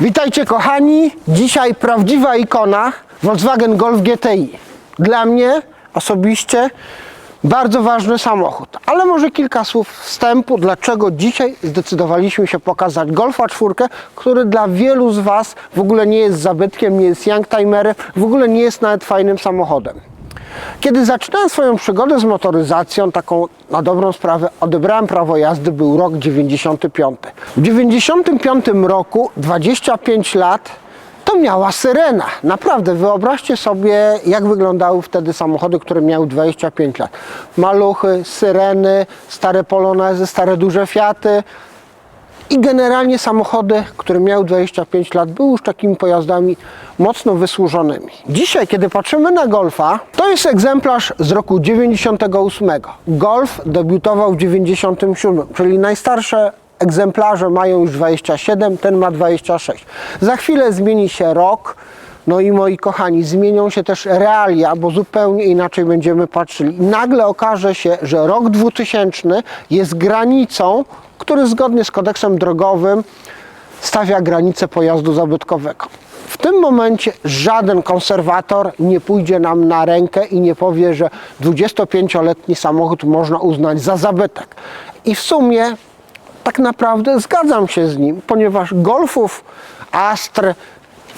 Witajcie kochani, dzisiaj prawdziwa ikona Volkswagen Golf GTI. Dla mnie osobiście bardzo ważny samochód, ale może kilka słów wstępu, dlaczego dzisiaj zdecydowaliśmy się pokazać Golfa 4, który dla wielu z Was w ogóle nie jest zabytkiem, nie jest youngtimerem, w ogóle nie jest nawet fajnym samochodem. Kiedy zaczynałem swoją przygodę z motoryzacją, taką na dobrą sprawę, odebrałem prawo jazdy, był rok 95. W 95 roku, 25 lat, to miała syrena. Naprawdę, wyobraźcie sobie, jak wyglądały wtedy samochody, które miały 25 lat. Maluchy, syreny, stare polonezy, stare duże Fiaty. I generalnie samochody, które miały 25 lat, były już takimi pojazdami mocno wysłużonymi. Dzisiaj, kiedy patrzymy na Golfa, to jest egzemplarz z roku 98. Golf debiutował w 97, czyli najstarsze egzemplarze mają już 27, ten ma 26. Za chwilę zmieni się rok. No i moi kochani, zmienią się też realia, bo zupełnie inaczej będziemy patrzyli. Nagle okaże się, że rok 2000 jest granicą, który zgodnie z kodeksem drogowym stawia granicę pojazdu zabytkowego. W tym momencie żaden konserwator nie pójdzie nam na rękę i nie powie, że 25-letni samochód można uznać za zabytek. I w sumie tak naprawdę zgadzam się z nim, ponieważ golfów Astr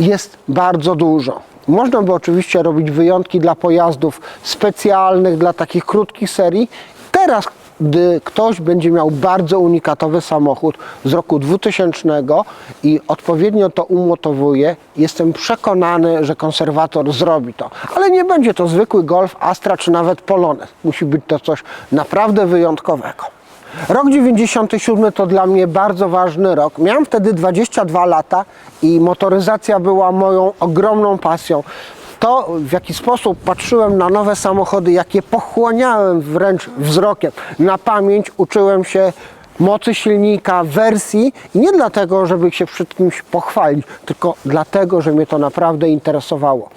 jest bardzo dużo. Można by oczywiście robić wyjątki dla pojazdów specjalnych, dla takich krótkich serii. Teraz, gdy ktoś będzie miał bardzo unikatowy samochód z roku 2000 i odpowiednio to umotowuje, jestem przekonany, że konserwator zrobi to. Ale nie będzie to zwykły Golf, Astra czy nawet Polonez. Musi być to coś naprawdę wyjątkowego. Rok 97 to dla mnie bardzo ważny rok. Miałem wtedy 22 lata i motoryzacja była moją ogromną pasją. To, w jaki sposób patrzyłem na nowe samochody, jakie pochłaniałem wręcz wzrokiem, na pamięć uczyłem się mocy silnika, wersji i nie dlatego, żeby się przed kimś pochwalić, tylko dlatego, że mnie to naprawdę interesowało.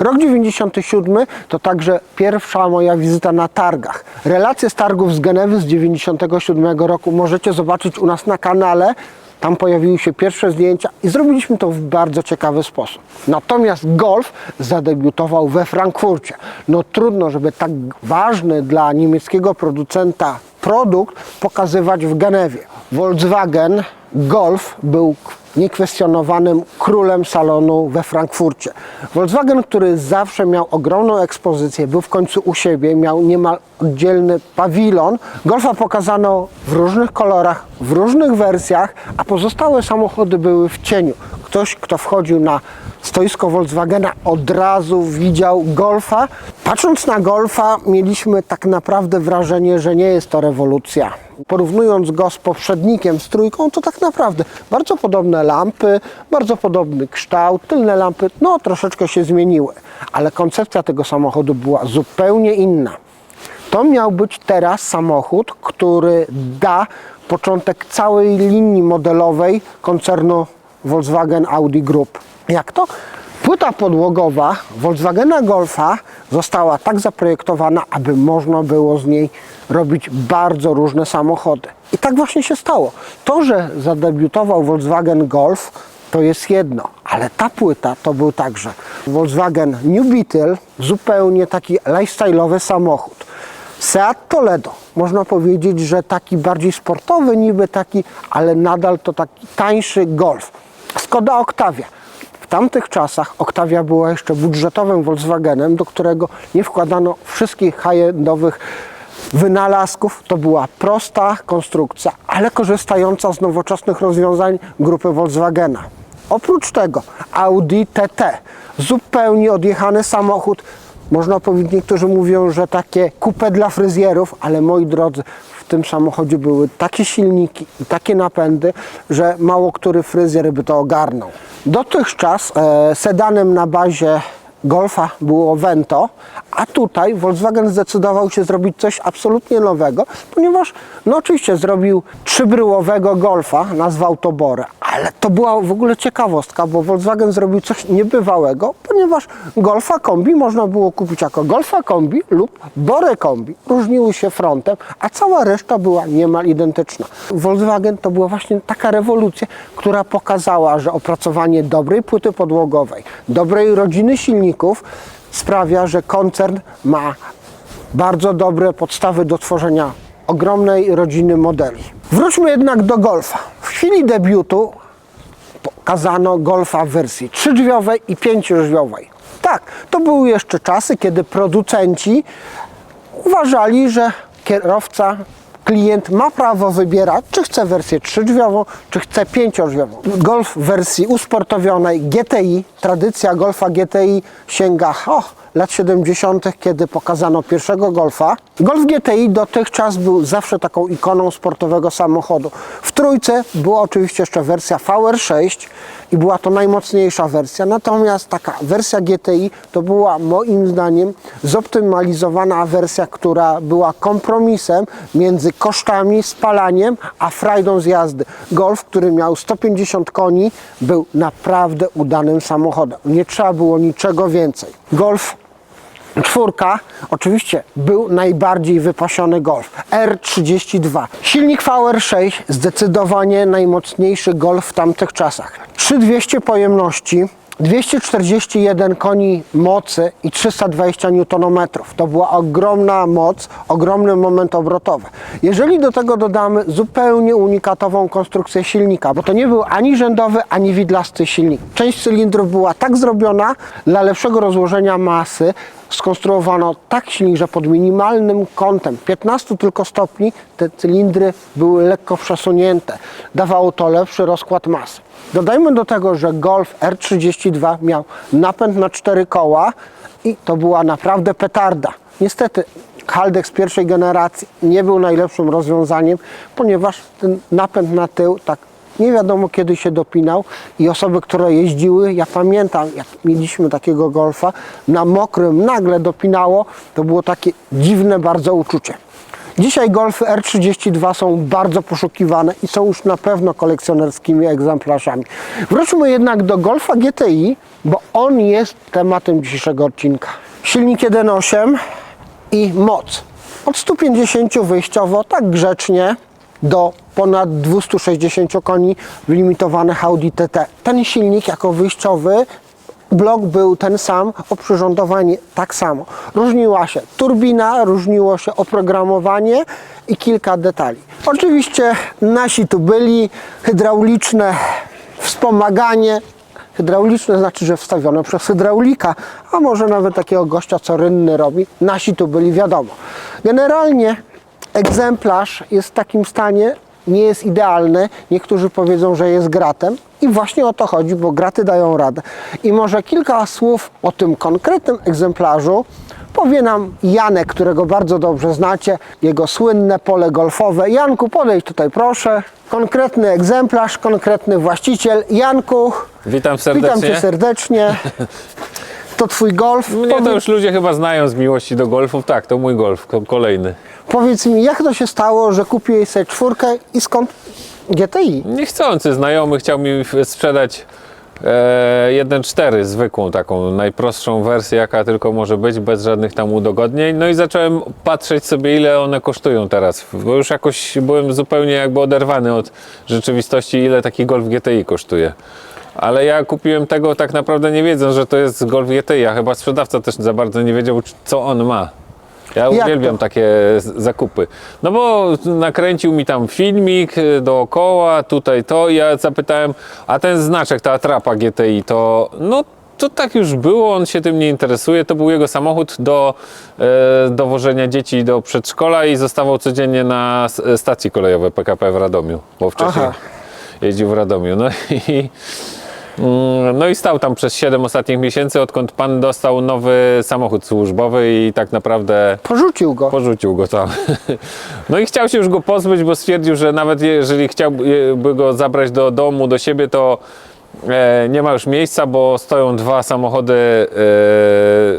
Rok 97 to także pierwsza moja wizyta na targach. Relacje z targów z Genewy z 97 roku możecie zobaczyć u nas na kanale. Tam pojawiły się pierwsze zdjęcia i zrobiliśmy to w bardzo ciekawy sposób. Natomiast Golf zadebiutował we Frankfurcie. No trudno, żeby tak ważny dla niemieckiego producenta produkt pokazywać w Genewie. Volkswagen Golf był niekwestionowanym królem salonu we Frankfurcie. Volkswagen, który zawsze miał ogromną ekspozycję, był w końcu u siebie, miał niemal oddzielny pawilon. Golfa pokazano w różnych kolorach, w różnych wersjach, a pozostałe samochody były w cieniu. Ktoś, kto wchodził na stoisko Volkswagena, od razu widział Golfa. Patrząc na Golfa, mieliśmy tak naprawdę wrażenie, że nie jest to rewolucja. Porównując go z poprzednikiem, z trójką, to tak naprawdę bardzo podobne lampy, bardzo podobny kształt, tylne lampy, no troszeczkę się zmieniły, ale koncepcja tego samochodu była zupełnie inna. To miał być teraz samochód, który da początek całej linii modelowej koncernu Volkswagen Audi Group. Jak to? Płyta podłogowa Volkswagena Golfa została tak zaprojektowana, aby można było z niej robić bardzo różne samochody. I tak właśnie się stało. To, że zadebiutował Volkswagen Golf, to jest jedno, ale ta płyta to był także Volkswagen New Beetle, zupełnie taki lifestyle'owy samochód. Seat Toledo, można powiedzieć, że taki bardziej sportowy, niby taki, ale nadal to taki tańszy Golf. Skoda Octavia. W tamtych czasach Octavia była jeszcze budżetowym Volkswagenem, do którego nie wkładano wszystkich high-endowych wynalazków. To była prosta konstrukcja, ale korzystająca z nowoczesnych rozwiązań grupy Volkswagena. Oprócz tego Audi TT, zupełnie odjechany samochód. Można powiedzieć, niektórzy mówią, że takie coupe dla fryzjerów, ale moi drodzy, w tym samochodzie były takie silniki i takie napędy, że mało który fryzjer by to ogarnął. Dotychczas e, sedanem na bazie Golfa było Vento, A tutaj Volkswagen zdecydował się zrobić coś absolutnie nowego, ponieważ no oczywiście zrobił trzybryłowego Golfa, nazwał to Bore, ale to była w ogóle ciekawostka, bo Volkswagen zrobił coś niebywałego, ponieważ Golfa kombi można było kupić jako Golfa kombi lub Bore kombi. Różniły się frontem, a cała reszta była niemal identyczna. Volkswagen to była właśnie taka rewolucja, która pokazała, że opracowanie dobrej płyty podłogowej, dobrej rodziny silników sprawia, że koncern ma bardzo dobre podstawy do tworzenia ogromnej rodziny modeli. Wróćmy jednak do Golfa. W chwili debiutu pokazano Golfa w wersji trzydrzwiowej i pięciodrzwiowej. Tak, to były jeszcze czasy, kiedy producenci uważali, że kierowca, klient ma prawo wybierać, czy chce wersję trzydrzwiową, czy chce pięciodrzwiową. Golf w wersji usportowionej GTI, tradycja Golfa GTI sięga o, lat 70., kiedy pokazano pierwszego Golfa. Golf GTI dotychczas był zawsze taką ikoną sportowego samochodu. W trójce była oczywiście jeszcze wersja VR6 i była to najmocniejsza wersja, natomiast taka wersja GTI to była moim zdaniem zoptymalizowana wersja, która była kompromisem między kosztami, spalaniem, a frajdą z jazdy. Golf, który miał 150 koni, był naprawdę udanym samochodem. Nie trzeba było niczego więcej. Golf Czwórka, oczywiście był najbardziej wypasiony Golf R32. Silnik VR6 zdecydowanie najmocniejszy Golf w tamtych czasach. 3200 pojemności, 241 koni mocy i 320 Nm. To była ogromna moc, ogromny moment obrotowy. Jeżeli do tego dodamy zupełnie unikatową konstrukcję silnika, bo to nie był ani rzędowy, ani widlasty silnik. Część cylindrów była tak zrobiona dla lepszego rozłożenia masy, skonstruowano tak silnik, że pod minimalnym kątem 15 tylko stopni te cylindry były lekko przesunięte. Dawało to lepszy rozkład masy. Dodajmy do tego, że Golf R32 miał napęd na cztery koła i to była naprawdę petarda. Niestety Haldex pierwszej generacji nie był najlepszym rozwiązaniem, ponieważ ten napęd na tył tak nie wiadomo kiedy się dopinał i osoby, które jeździły, ja pamiętam jak mieliśmy takiego golfa, na mokrym nagle dopinało, to było takie dziwne bardzo uczucie. Dzisiaj Golfy R32 są bardzo poszukiwane i są już na pewno kolekcjonerskimi egzemplarzami. Wróćmy jednak do Golfa GTI, bo on jest tematem dzisiejszego odcinka. Silnik 1.8 i moc. Od 150 wyjściowo, tak grzecznie, do ponad 260 koni w limitowanych Audi TT. Ten silnik jako wyjściowy blok był ten sam, oprzyrządowanie tak samo. Różniła się turbina, różniło się oprogramowanie i kilka detali. Oczywiście nasi tu byli, hydrauliczne wspomaganie. Hydrauliczne znaczy, że wstawione przez hydraulika, a może nawet takiego gościa, co rynny robi. Nasi tu byli, wiadomo. Generalnie egzemplarz jest w takim stanie, nie jest idealny. Niektórzy powiedzą, że jest gratem. I właśnie o to chodzi, bo graty dają radę. I może kilka słów o tym konkretnym egzemplarzu powie nam Janek, którego bardzo dobrze znacie, jego słynne pole golfowe. Janku, podejdź tutaj proszę. Konkretny egzemplarz, konkretny właściciel. Janku, Witam serdecznie. witam cię serdecznie. To twój golf. Mnie to Powie- już ludzie chyba znają z miłości do golfów. Tak, to mój golf, ko- kolejny. Powiedz mi, jak to się stało, że kupiłeś sobie czwórkę i skąd GTI? Niechcący znajomy chciał mi sprzedać e, 1.4 zwykłą taką, najprostszą wersję jaka tylko może być, bez żadnych tam udogodnień. No i zacząłem patrzeć sobie ile one kosztują teraz, bo już jakoś byłem zupełnie jakby oderwany od rzeczywistości ile taki Golf GTI kosztuje. Ale ja kupiłem tego tak naprawdę nie wiedząc, że to jest Golf GTI, a chyba sprzedawca też za bardzo nie wiedział co on ma. Ja Jak uwielbiam to? takie zakupy. No bo nakręcił mi tam filmik y, dookoła, tutaj to. i Ja zapytałem, a ten znaczek, ta atrapa GTI, to no to tak już było, on się tym nie interesuje. To był jego samochód do e, dowożenia dzieci do przedszkola i zostawał codziennie na stacji kolejowej PKP w Radomiu, bo wcześniej Aha. jeździł w Radomiu. No i, no i stał tam przez 7 ostatnich miesięcy, odkąd pan dostał nowy samochód służbowy i tak naprawdę Porzucił go. Porzucił go tam. No i chciał się już go pozbyć, bo stwierdził, że nawet jeżeli chciałby go zabrać do domu, do siebie, to e, nie ma już miejsca, bo stoją dwa samochody, e,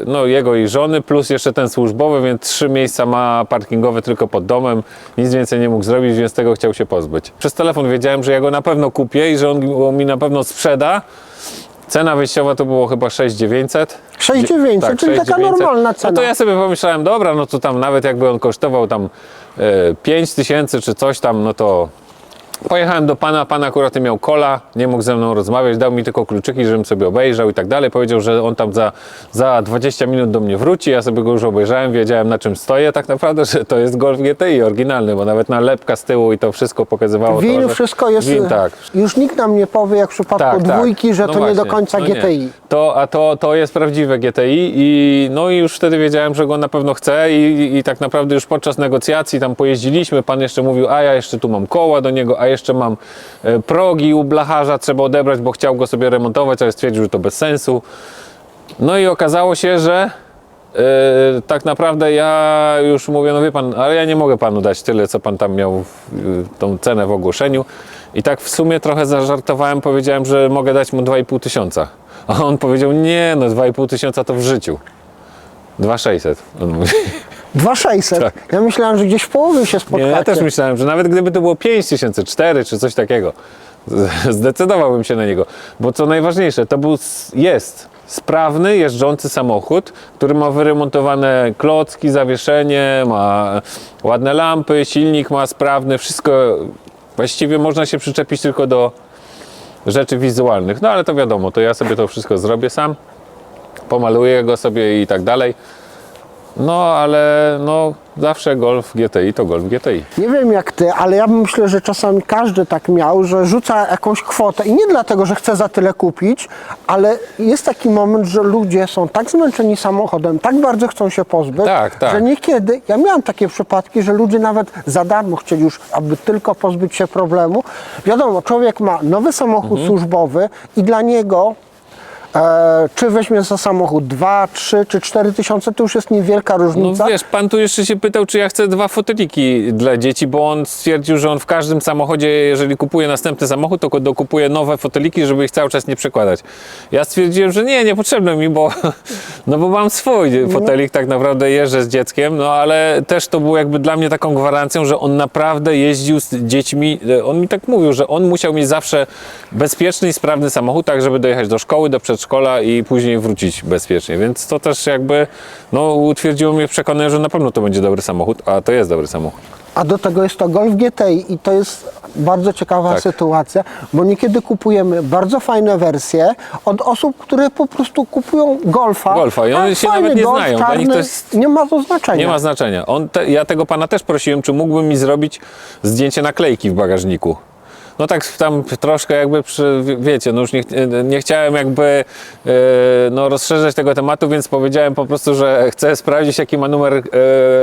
no jego i żony, plus jeszcze ten służbowy, więc trzy miejsca ma parkingowe tylko pod domem. Nic więcej nie mógł zrobić, więc tego chciał się pozbyć. Przez telefon wiedziałem, że ja go na pewno kupię i że on mi na pewno sprzeda. Cena wyjściowa to było chyba 6900. 6900, czyli taka 6900. normalna No cena. to ja sobie pomyślałem, dobra, no to tam nawet jakby on kosztował tam e, 5 tysięcy czy coś tam, no to pojechałem do pana, pan akurat miał kola, nie mógł ze mną rozmawiać, dał mi tylko kluczyki, żebym sobie obejrzał i tak dalej. Powiedział, że on tam za, za 20 minut do mnie wróci, ja sobie go już obejrzałem, wiedziałem na czym stoję tak naprawdę, że to jest Golf GTI oryginalny, bo nawet nalepka z tyłu i to wszystko pokazywało Win, to, że... wszystko jest. Win, tak. Już nikt nam nie powie, jak w przypadku Tak, tak. dwójki, że No to nie do właśnie, końca no nie. GTI. To, a to, to jest prawdziwe GTI i no i już wtedy wiedziałem, że go na pewno chcę i, i tak naprawdę już podczas negocjacji tam pojeździliśmy, pan jeszcze mówił, a ja jeszcze tu mam koła do niego, a jeszcze mam e, progi u blacharza, trzeba odebrać, bo chciał go sobie remontować, ale stwierdził, że to bez sensu. No i okazało się, że e, tak naprawdę ja już mówię, no wie pan, ale ja nie mogę panu dać tyle, co pan tam miał w, tą cenę w ogłoszeniu. I tak w sumie trochę zażartowałem, powiedziałem, że mogę dać mu 2,5 tysiąca. A on powiedział, nie no 2,5 tysiąca to w życiu. 2,600. On mówi. 2600. Tak. Ja myślałem, że gdzieś w połowie się Nie, spotkacie. ja też myślałem, że nawet gdyby to było 5 tysięcy, 4 czy coś takiego, zdecydowałbym się na niego. Bo co najważniejsze, to był, jest sprawny, jeżdżący samochód, który ma wyremontowane klocki, zawieszenie, ma ładne lampy, silnik ma sprawny, wszystko, właściwie można się przyczepić tylko do rzeczy wizualnych. No ale to wiadomo, to ja sobie to wszystko zrobię sam, pomaluję go sobie i tak dalej. No ale no zawsze Golf GTI to Golf GTI. Nie wiem jak ty, ale ja myślę, że czasami każdy tak miał, że rzuca jakąś kwotę i nie dlatego, że chce za tyle kupić, ale jest taki moment, że ludzie są tak zmęczeni samochodem, tak bardzo chcą się pozbyć, Tak, tak. że niekiedy, ja miałem takie przypadki, że ludzie nawet za darmo chcieli już, aby tylko pozbyć się problemu. Wiadomo, człowiek ma nowy samochód Mhm. służbowy i dla niego czy weźmie za samochód 2, 3 czy 4 tysiące, to już jest niewielka No różnica. wiesz, pan tu jeszcze się pytał, czy ja chcę dwa foteliki dla dzieci, bo on stwierdził, że on w każdym samochodzie, jeżeli kupuje następny samochód, to dokupuje nowe foteliki, żeby ich cały czas nie przekładać. Ja stwierdziłem, że nie, niepotrzebne mi, bo, no bo mam swój fotelik, tak naprawdę jeżdżę z dzieckiem, no ale też to było jakby dla mnie taką gwarancją, że on naprawdę jeździł z dziećmi. On mi tak mówił, że on musiał mieć zawsze bezpieczny i sprawny samochód, tak żeby dojechać do szkoły, do przedszkola i później wrócić bezpiecznie, więc to też jakby no, utwierdziło mnie w przekonaniu, że na pewno to będzie dobry samochód, a to jest dobry samochód. A do tego jest to Golf GTI i to jest bardzo ciekawa Tak. sytuacja, bo niekiedy kupujemy bardzo fajne wersje od osób, które po prostu kupują Golfa. Golfa i one a się nawet nie Golf znają. Czarny, jest- Nie ma to znaczenia. Nie ma znaczenia. Te, ja tego pana też prosiłem, czy mógłby mi zrobić zdjęcie naklejki w bagażniku. No tak tam troszkę jakby, przy, wie- wiecie, no już nie, nie chciałem jakby e, no rozszerzać tego tematu, więc powiedziałem po prostu, że chcę sprawdzić jaki ma numer e,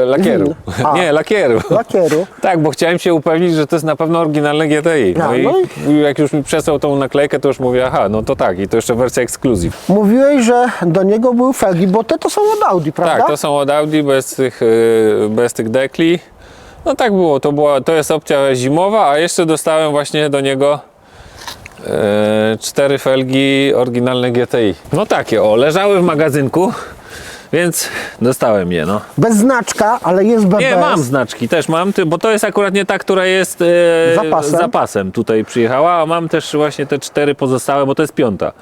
lakieru. A. nie, lakieru. Lakieru. Tak, bo chciałem się upewnić, że to jest na pewno oryginalne GTI. No, A, i, no i jak już mi przesłał tą naklejkę, to już mówię, aha, no to tak, i to jeszcze wersja ekskluzyw. Mówiłeś, że do niego były felgi, bo te to są od Audi, prawda? Tak, to są od Audi bez tych, yy, bez tych dekli. No tak było, to, była, to jest opcja zimowa, a jeszcze dostałem właśnie do niego yy, cztery felgi oryginalne GTI. No takie, o, leżały w magazynku, więc dostałem je, no. Bez znaczka, ale jest BBS. Nie, mam znaczki, też mam, ty- bo to jest akurat nie ta, która jest yy, Zapasem. zapasem tutaj przyjechała, a mam też właśnie te cztery pozostałe, bo to jest piąta.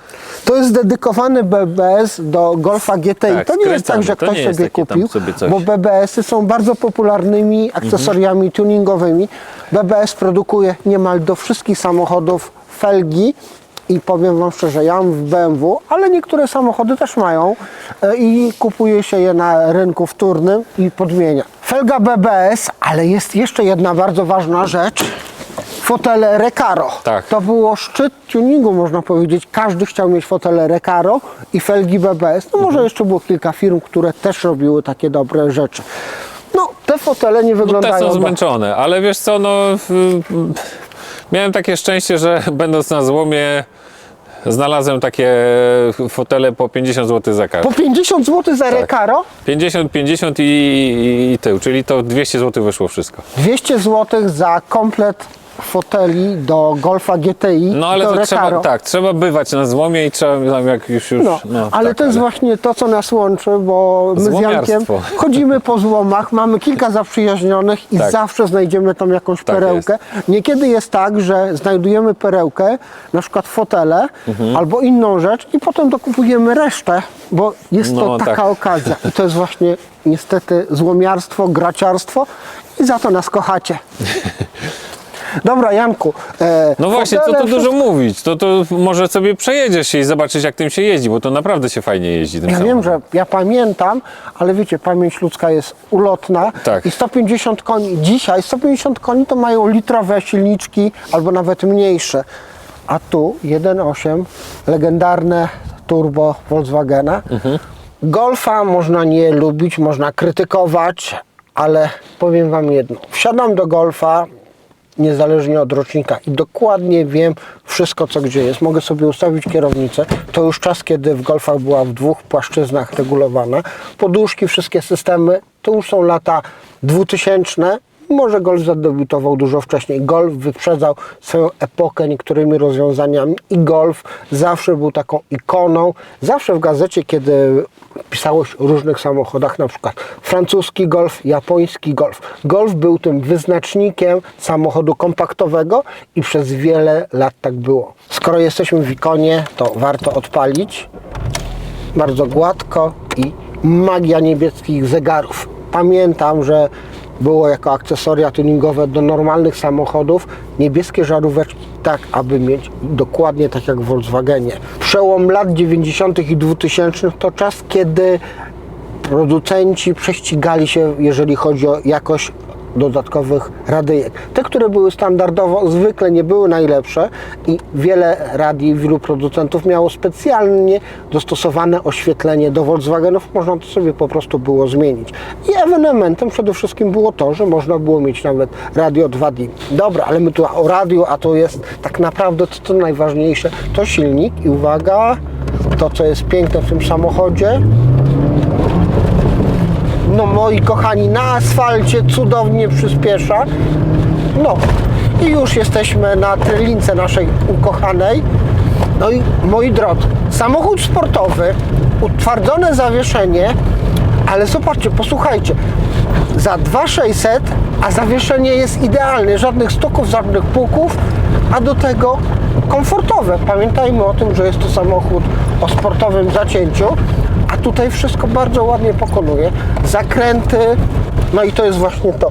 To jest dedykowany BBS do Golfa GTI. Tak, to nie jest tak, że To ktoś nie jest sobie takie tam kupił, sobie coś. bo BBS-y są bardzo popularnymi akcesoriami tuningowymi. BBS produkuje niemal do wszystkich samochodów felgi. I powiem Wam szczerze, ja mam w BMW, ale niektóre samochody też mają e, i kupuje się je na rynku wtórnym i podmienia. Felga BBS, ale jest jeszcze jedna bardzo ważna rzecz. Fotele Recaro. Tak. To było szczyt tuningu, można powiedzieć. Każdy chciał mieć fotele Recaro i felgi BBS. No Mhm. może jeszcze było kilka firm, które też robiły takie dobre rzeczy. No, te fotele nie No te wyglądają... są zmęczone, ale wiesz co, no miałem takie szczęście, że będąc na złomie znalazłem takie fotele po 50 zł za każdy. Po 50 zł Tak. za Recaro, 50, 50 i, i, i tył, czyli to 200 zł wyszło wszystko. 200 zł za komplet foteli do Golfa GTI, No ale do to trzeba, Recaro. tak, trzeba bywać na złomie i trzeba tam jak już, już No, no, ale tak, to jest właśnie to, co nas łączy, bo my z Jankiem chodzimy po złomach, mamy kilka zaprzyjaźnionych i Tak. zawsze znajdziemy tam jakąś Tak perełkę. Niekiedy jest tak, że znajdujemy perełkę, na przykład fotele Mhm. albo inną rzecz i potem dokupujemy resztę, bo jest to No, taka tak. okazja. I to jest właśnie niestety złomiarstwo, graciarstwo i za to nas kochacie. Dobra, Janku. E, No właśnie, co tu dużo wszystko- mówić, to, to może sobie przejedziesz się i zobaczysz jak tym się jeździ, bo to naprawdę się fajnie jeździ tym Ja wiem, samochodem. że ja pamiętam, ale wiecie, pamięć ludzka jest ulotna Tak. i 150 koni, dzisiaj 150 koni to mają litrowe silniczki albo nawet mniejsze, a tu 1.8 legendarne turbo Volkswagena. Golfa można nie lubić, można krytykować, ale powiem Wam jedno, wsiadam do Golfa niezależnie od rocznika i dokładnie wiem wszystko, co gdzie jest. Mogę sobie ustawić kierownicę. To już czas, kiedy w Golfach była w dwóch płaszczyznach regulowana. Poduszki, wszystkie systemy, to już są lata 2000. Może Golf zadebiutował dużo wcześniej. Golf wyprzedzał swoją epokę niektórymi rozwiązaniami i Golf zawsze był taką ikoną. Zawsze w gazecie, kiedy pisało się o różnych samochodach, na przykład francuski Golf, japoński Golf. Golf był tym wyznacznikiem samochodu kompaktowego i przez wiele lat tak było. Skoro jesteśmy w ikonie, to warto odpalić. Bardzo gładko i magia niebieskich zegarów. Pamiętam, że było jako akcesoria tuningowe do normalnych samochodów niebieskie żaróweczki, tak aby mieć dokładnie tak jak w Volkswagenie. Przełom lat 90. i 2000 to czas, kiedy producenci prześcigali się, jeżeli chodzi o jakość dodatkowych radyjek. Te, które były standardowo, zwykle nie były najlepsze i wiele radii, wielu producentów miało specjalnie dostosowane oświetlenie do Volkswagenów. Można to sobie po prostu było zmienić. I ewenementem przede wszystkim było to, że można było mieć nawet radio 2D. Dobra, ale my tu o radiu, a to jest tak naprawdę to, co najważniejsze, to silnik i uwaga, to co jest piękne w tym samochodzie, no moi kochani, na asfalcie cudownie przyspiesza. No i już jesteśmy na trylince naszej ukochanej. No i moi drodzy, samochód sportowy, utwardzone zawieszenie, ale zobaczcie, posłuchajcie, za 2600, a zawieszenie jest idealne, żadnych stoków, żadnych puków, a do tego komfortowe. Pamiętajmy o tym, że jest to samochód o sportowym zacięciu, a tutaj wszystko bardzo ładnie pokonuje. Zakręty, no i to jest właśnie to.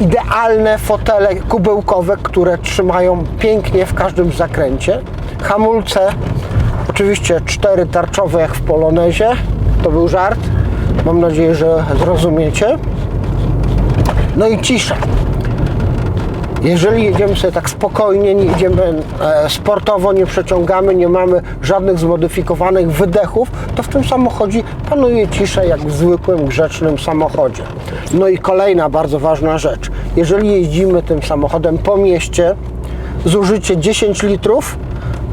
Idealne fotele kubełkowe, które trzymają pięknie w każdym zakręcie. Hamulce, oczywiście cztery tarczowe jak w Polonezie. To był żart. Mam nadzieję, że zrozumiecie. No i cisza. Jeżeli jedziemy sobie tak spokojnie, nie jedziemy e, sportowo, nie przeciągamy, nie mamy żadnych zmodyfikowanych wydechów, to w tym samochodzie panuje cisza jak w zwykłym, grzecznym samochodzie. No i kolejna bardzo ważna rzecz. Jeżeli jeździmy tym samochodem po mieście, zużycie 10 litrów,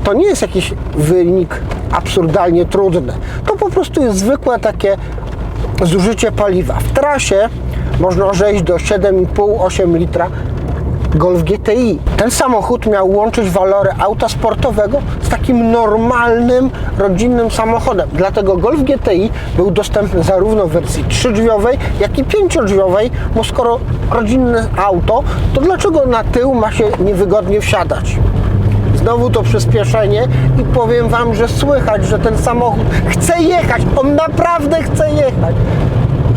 to nie jest jakiś wynik absurdalnie trudny. To po prostu jest zwykłe takie zużycie paliwa. W trasie można rzeźć do 7,5-8 litra Golf GTI. Ten samochód miał łączyć walory auta sportowego z takim normalnym, rodzinnym samochodem. Dlatego Golf GTI był dostępny zarówno w wersji trzydrzwiowej, jak i pięciodrzwiowej, bo skoro rodzinne auto, to dlaczego na tył ma się niewygodnie wsiadać? Znowu to przyspieszenie i powiem Wam, że słychać, że ten samochód chce jechać, on naprawdę chce jechać.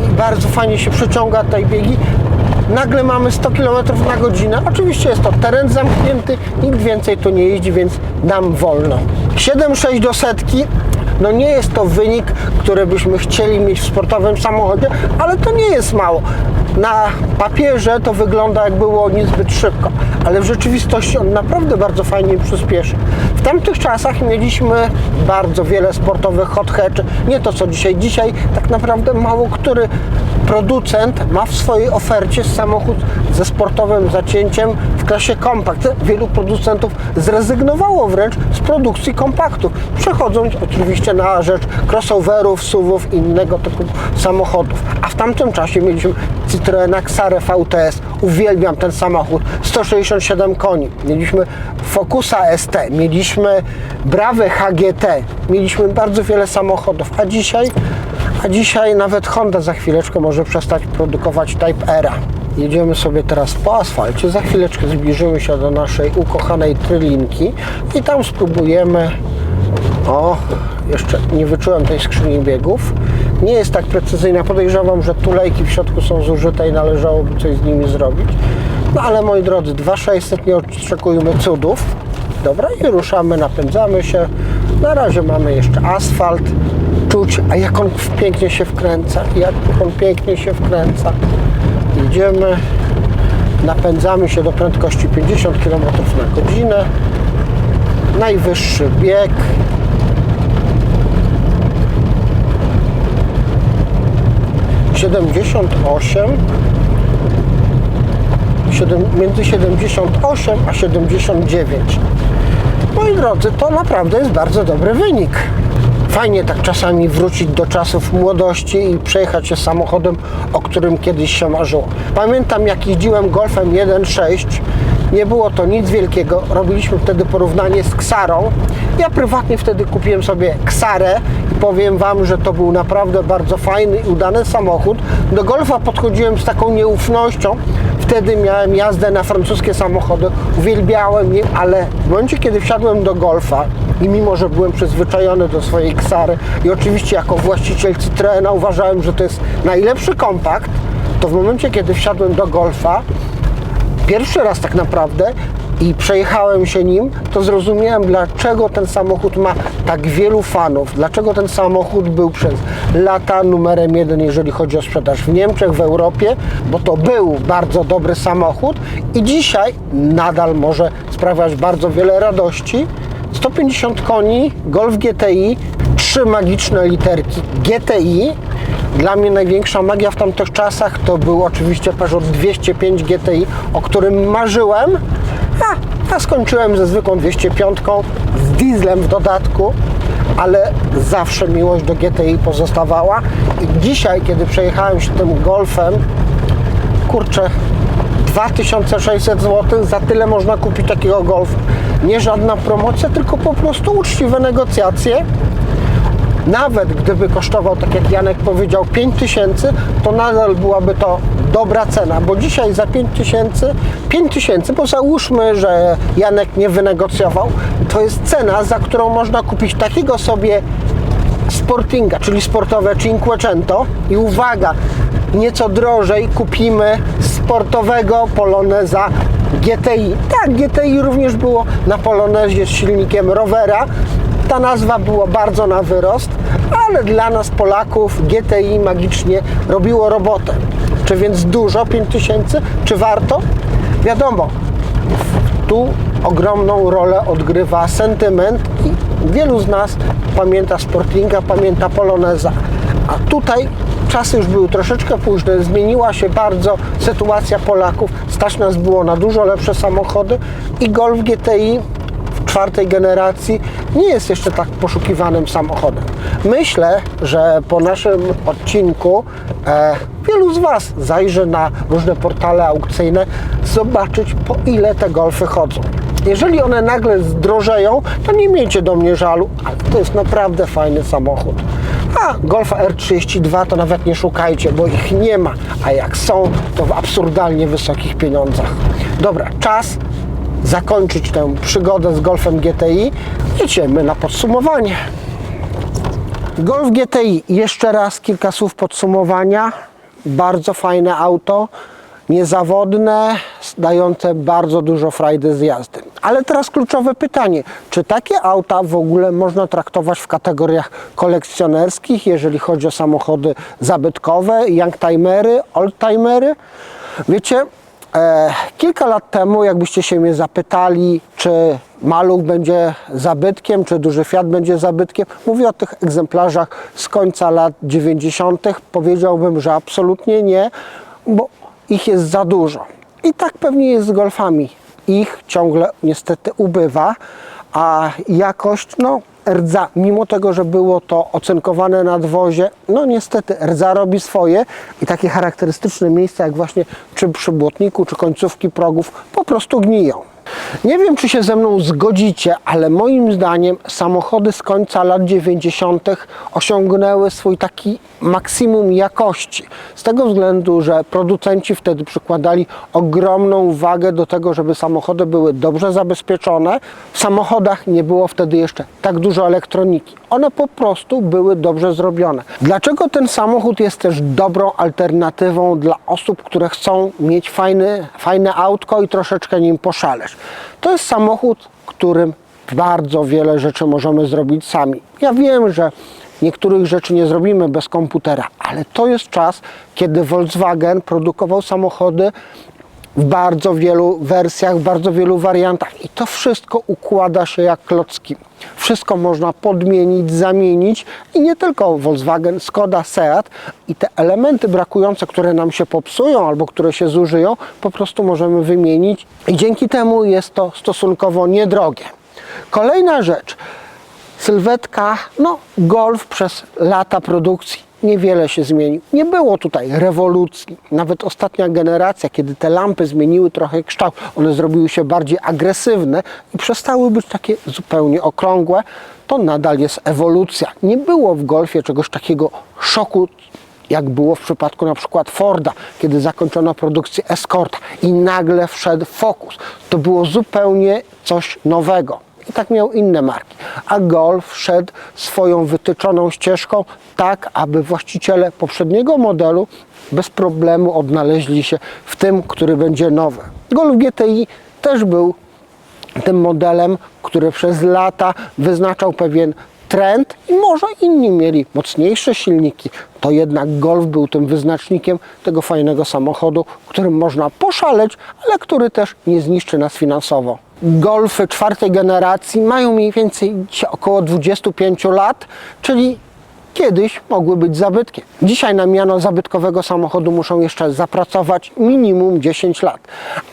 I bardzo fajnie się przyciąga tej biegi. Nagle mamy 100 km na godzinę. Oczywiście jest to teren zamknięty, nikt więcej tu nie jeździ, więc nam wolno. 7,6 do setki. No nie jest to wynik, który byśmy chcieli mieć w sportowym samochodzie, ale to nie jest mało. Na papierze to wygląda jak było niezbyt szybko, ale w rzeczywistości on naprawdę bardzo fajnie przyspieszy. W tamtych czasach mieliśmy bardzo wiele sportowych hot hatch, nie to co dzisiaj. Dzisiaj tak naprawdę mało który producent ma w swojej ofercie samochód ze sportowym zacięciem w klasie kompakt. Wielu producentów zrezygnowało wręcz z produkcji kompaktów, przechodząc oczywiście na rzecz crossoverów, SUVów i innego typu samochodów. A w tamtym czasie mieliśmy Citroena Xare VTS. Uwielbiam ten samochód. 167 koni. Mieliśmy Focusa ST, mieliśmy Brawę HGT, mieliśmy bardzo wiele samochodów. A dzisiaj, a dzisiaj nawet Honda za chwileczkę może przestać produkować Type R. Jedziemy sobie teraz po asfalcie. Za chwileczkę zbliżymy się do naszej ukochanej trylinki i tam spróbujemy o, jeszcze nie wyczułem tej skrzyni biegów. Nie jest tak precyzyjna. Podejrzewam, że tulejki w środku są zużyte i należałoby coś z nimi zrobić. No ale moi drodzy, 2600 nie oczekujmy cudów. Dobra, i ruszamy, napędzamy się. Na razie mamy jeszcze asfalt. A jak on pięknie się wkręca, jak on pięknie się wkręca. Idziemy, napędzamy się do prędkości 50 km na godzinę. Najwyższy bieg. Siedemdziesiąt osiem, między 78 a 79. Moi drodzy, to naprawdę jest bardzo dobry wynik. Fajnie tak czasami wrócić do czasów młodości i przejechać się samochodem, o którym kiedyś się marzyło. Pamiętam jak jeździłem Golfem 1.6, nie było to nic wielkiego, robiliśmy wtedy porównanie z Ksarą. Ja prywatnie wtedy kupiłem sobie Ksarę i powiem Wam, że to był naprawdę bardzo fajny i udany samochód. Do Golfa podchodziłem z taką nieufnością, Wtedy miałem jazdę na francuskie samochody, uwielbiałem je, ale w momencie, kiedy wsiadłem do Golfa i mimo, że byłem przyzwyczajony do swojej Ksary i oczywiście jako właściciel Citroena uważałem, że to jest najlepszy kompakt, to w momencie, kiedy wsiadłem do Golfa, pierwszy raz tak naprawdę i przejechałem się nim, to zrozumiałem, dlaczego ten samochód ma tak wielu fanów, dlaczego ten samochód był przez lata numerem jeden, jeżeli chodzi o sprzedaż w Niemczech, w Europie, bo to był bardzo dobry samochód i dzisiaj nadal może sprawiać bardzo wiele radości. 150 koni, Golf GTI, trzy magiczne literki GTI. Dla mnie największa magia w tamtych czasach to był oczywiście Peugeot 205 GTI, o którym marzyłem. A, ja skończyłem ze zwykłą 205 z dieslem w dodatku, ale zawsze miłość do GTI pozostawała. I dzisiaj, kiedy przejechałem się tym Golfem, kurczę, 2600 zł, za tyle można kupić takiego Golfa. Nie żadna promocja, tylko po prostu uczciwe negocjacje. Nawet gdyby kosztował, tak jak Janek powiedział, 5000, to nadal byłaby to dobra cena, bo dzisiaj za 5000, 5000, bo załóżmy, że Janek nie wynegocjował, to jest cena, za którą można kupić takiego sobie Sportinga, czyli sportowe Cinquecento i uwaga, nieco drożej kupimy sportowego Poloneza GTI. Tak, GTI również było na Polonezie z silnikiem Rovera. Ta nazwa była bardzo na wyrost, ale dla nas Polaków GTI magicznie robiło robotę. Czy więc dużo, 5000, czy warto? Wiadomo, tu ogromną rolę odgrywa sentyment i wielu z nas pamięta Sportinga, pamięta Poloneza. A tutaj czasy już były troszeczkę późne, zmieniła się bardzo sytuacja Polaków, stać nas było na dużo lepsze samochody i Golf GTI czwartej generacji nie jest jeszcze tak poszukiwanym samochodem. Myślę, że po naszym odcinku e, wielu z Was zajrzy na różne portale aukcyjne, zobaczyć po ile te golfy chodzą. Jeżeli one nagle zdrożeją, to nie miejcie do mnie żalu, ale to jest naprawdę fajny samochód. A Golfa R32 to nawet nie szukajcie, bo ich nie ma, a jak są, to w absurdalnie wysokich pieniądzach. Dobra, czas zakończyć tę przygodę z Golfem GTI. Idziemy na podsumowanie. Golf GTI, jeszcze raz kilka słów podsumowania. Bardzo fajne auto, niezawodne, dające bardzo dużo frajdy z jazdy. Ale teraz kluczowe pytanie, czy takie auta w ogóle można traktować w kategoriach kolekcjonerskich, jeżeli chodzi o samochody zabytkowe, youngtimery, oldtimery? Wiecie, kilka lat temu, jakbyście się mnie zapytali, czy maluch będzie zabytkiem, czy duży Fiat będzie zabytkiem, mówię o tych egzemplarzach z końca lat 90., powiedziałbym, że absolutnie nie, bo ich jest za dużo. I tak pewnie jest z golfami. Ich ciągle niestety ubywa, a jakość, no, rdza, mimo tego, że było to ocynkowane na dwozie, no niestety rdza robi swoje i takie charakterystyczne miejsca jak właśnie czy przy błotniku, czy końcówki progów po prostu gniją. Nie wiem, czy się ze mną zgodzicie, ale moim zdaniem samochody z końca lat 90. osiągnęły swój taki maksimum jakości. Z tego względu, że producenci wtedy przykładali ogromną wagę do tego, żeby samochody były dobrze zabezpieczone. W samochodach nie było wtedy jeszcze tak dużo elektroniki. One po prostu były dobrze zrobione. Dlaczego ten samochód jest też dobrą alternatywą dla osób, które chcą mieć fajny, fajne autko i troszeczkę nim poszaleć? To jest samochód, którym bardzo wiele rzeczy możemy zrobić sami. Ja wiem, że niektórych rzeczy nie zrobimy bez komputera, ale to jest czas, kiedy Volkswagen produkował samochody w bardzo wielu wersjach, w bardzo wielu wariantach. I to wszystko układa się jak klocki. Wszystko można podmienić, zamienić i nie tylko. Volkswagen, Skoda, Seat i te elementy brakujące, które nam się popsują albo które się zużyją, po prostu możemy wymienić. I dzięki temu jest to stosunkowo niedrogie. Kolejna rzecz, sylwetka, no Golf przez lata produkcji niewiele się zmienił. Nie było tutaj rewolucji. Nawet ostatnia generacja, kiedy te lampy zmieniły trochę kształt, one zrobiły się bardziej agresywne i przestały być takie zupełnie okrągłe, to nadal jest ewolucja. Nie było w Golfie czegoś takiego szoku, jak było w przypadku na przykład Forda, kiedy zakończono produkcję Escorta i nagle wszedł Focus. To było zupełnie coś nowego. I tak miał inne marki. A Golf szedł swoją wytyczoną ścieżką tak, aby właściciele poprzedniego modelu bez problemu odnaleźli się w tym, który będzie nowy. Golf GTI też był tym modelem, który przez lata wyznaczał pewien trend i może inni mieli mocniejsze silniki, to jednak Golf był tym wyznacznikiem tego fajnego samochodu, którym można poszaleć, ale który też nie zniszczy nas finansowo. Golfy czwartej generacji mają mniej więcej około 25 lat, czyli kiedyś mogły być zabytkiem. Dzisiaj na miano zabytkowego samochodu muszą jeszcze zapracować minimum 10 lat,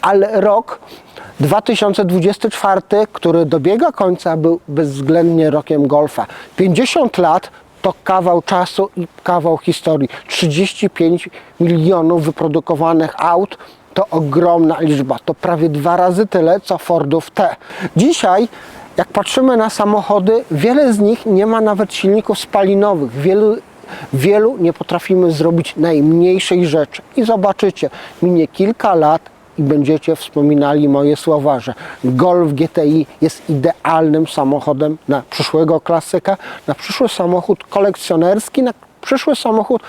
ale rok 2024, który dobiega końca, był bezwzględnie rokiem golfa. 50 lat to kawał czasu i kawał historii. 35 milionów wyprodukowanych aut to ogromna liczba. To prawie dwa razy tyle, co Fordów T. Dzisiaj jak patrzymy na samochody, wiele z nich nie ma nawet silników spalinowych. Wielu, wielu nie potrafimy zrobić najmniejszej rzeczy. I zobaczycie, minie kilka lat i będziecie wspominali moje słowa, że Golf GTI jest idealnym samochodem na przyszłego klasyka, na przyszły samochód kolekcjonerski, na przyszły samochód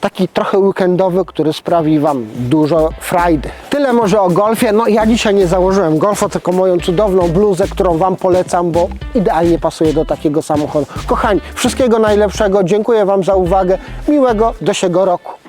taki trochę weekendowy, który sprawi Wam dużo frajdy. Tyle może o golfie. No ja dzisiaj nie założyłem golfa, tylko moją cudowną bluzę, którą Wam polecam, bo idealnie pasuje do takiego samochodu. Kochani, wszystkiego najlepszego. Dziękuję Wam za uwagę. Miłego dosiego roku.